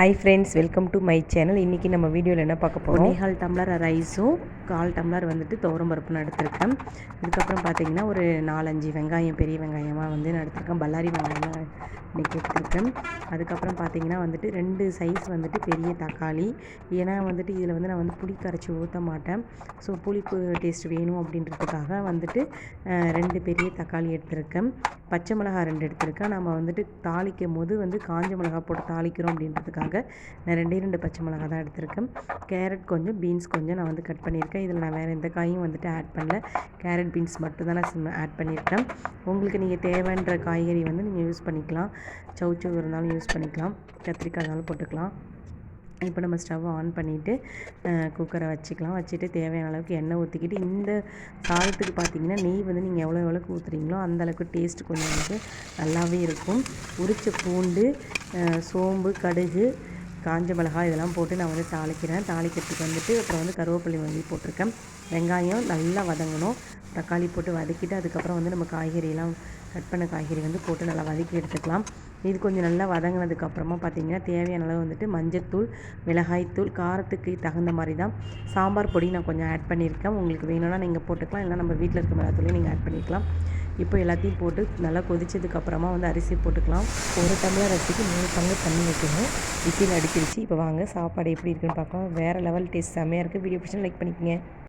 Hi friends welcome to my channel இன்றைக்கி நம்ம வீடியோவில் என்ன பார்க்க போகிறோம் ஒன்னேகால் டம்ளர் ரைஸும் கால் டம்ளர் வந்துட்டு துவரம் பருப்பு நான் எடுத்திருக்கேன். இதுக்கப்புறம் பார்த்தீங்கன்னா ஒரு நாலஞ்சு வெங்காயம் பெரிய வெங்காயமாக வந்து நான் எடுத்திருக்கேன். பல்லாரி வெங்காயமாக இன்றைக்கி எடுத்திருக்கேன். அதுக்கப்புறம் பார்த்தீங்கன்னா வந்துட்டு ரெண்டு சைஸ் வந்துட்டு பெரிய தக்காளி. ஏன்னா வந்துட்டு இதில் வந்து நான் வந்து புளி கரைச்சி ஊற்ற மாட்டேன். ஸோ புளிப்பு டேஸ்ட் வேணும் அப்படின்றதுக்காக வந்துட்டு ரெண்டு பெரிய தக்காளி எடுத்திருக்கேன். பச்சை மிளகாய் ரெண்டு எடுத்திருக்கேன். நம்ம வந்துட்டு தாளிக்கும் போது வந்து காஞ்ச மிளகாய் போட்டு தாளிக்கிறோம் அப்படின்றதுக்காக நான் ரெண்டே ரெண்டு பச்சை மிளகாய் தான் எடுத்திருக்கேன். கேரட் கொஞ்சம் பீன்ஸ் கொஞ்சம் நான் வந்து கட் பண்ணியிருக்கேன். இதில் நான் வேறு எந்த காயும் வந்துட்டு ஆட் பண்ணல. கேரட் பீன்ஸ் மட்டும் தான் நான் ஆட் பண்ணியிருக்கேன். உங்களுக்கு நீங்கள் தேவைன்ற காய்கறி வந்து நீங்கள் யூஸ் பண்ணிக்கலாம். சவுச்சவு இருந்தாலும் யூஸ் பண்ணிக்கலாம். கத்திரிக்காய் இருந்தாலும் போட்டுக்கலாம். இப்போ நம்ம ஸ்டவ் ஆன் பண்ணிவிட்டு குக்கரை வச்சுக்கலாம். வச்சுட்டு தேவையான அளவுக்கு எண்ணெய் ஊற்றிக்கிட்டு இந்த சாதத்துக்கு பார்த்தீங்கன்னா நெய் வந்து நீங்கள் எவ்வளோ எவ்வளோக்கு ஊற்றுறீங்களோ அந்த அளவுக்கு டேஸ்ட் கொஞ்சம் வந்து நல்லாவே இருக்கும். உரிச்ச பூண்டு சோம்பு கடுகு காஞ்ச மிளகாய் இதெல்லாம் போட்டு நான் வந்து தாளிக்கிறேன். தாளிக்கிறதுக்கு வந்துட்டு அப்புறம் வந்து கருவேப்பிலை வந்து போட்டிருக்கேன். வெங்காயம் நல்லா வதங்கணும். தக்காளி போட்டு வதக்கிட்டு அதுக்கப்புறம் வந்து நம்ம காய்கறியெல்லாம் கட் பண்ண காய்கறி வந்து போட்டு நல்லா வதக்கி எடுத்துக்கலாம். இது கொஞ்சம் நல்லா வதங்கினதுக்கப்புறமா பார்த்திங்கன்னா பார்த்தீங்கன்னா தேவையான அளவு வந்துட்டு மஞ்சத்தூள் மிளகாய்த்தூள் காரத்துக்கு தகுந்த மாதிரி தான். சாம்பார் பொடி நான் கொஞ்சம் ஆட் பண்ணியிருக்கேன். உங்களுக்கு வேணும்னா நீங்கள் போட்டுக்கலாம். இல்லைனா நம்ம வீட்டில் இருக்க மிளகாத்தூளையும் நீங்கள் ஆட் பண்ணிக்கலாம். இப்போ எல்லாத்தையும் போட்டு நல்லா கொதிச்சதுக்கு அப்புறமா வந்து அரிசி போட்டுக்கலாம். ஒரு டம்ளர் அரிசிக்கு மூணு பங்கு தண்ணி வைக்கணும் விசில் அடிச்சிருச்சு. இப்போ வாங்க சாப்பாடு எப்படி இருக்குன்னு பார்க்கலாம். வேறு லெவல் டேஸ்ட் செம்மையாக இருக்குது வீடியோ பிடிச்சி லைக் பண்ணிக்கோங்க.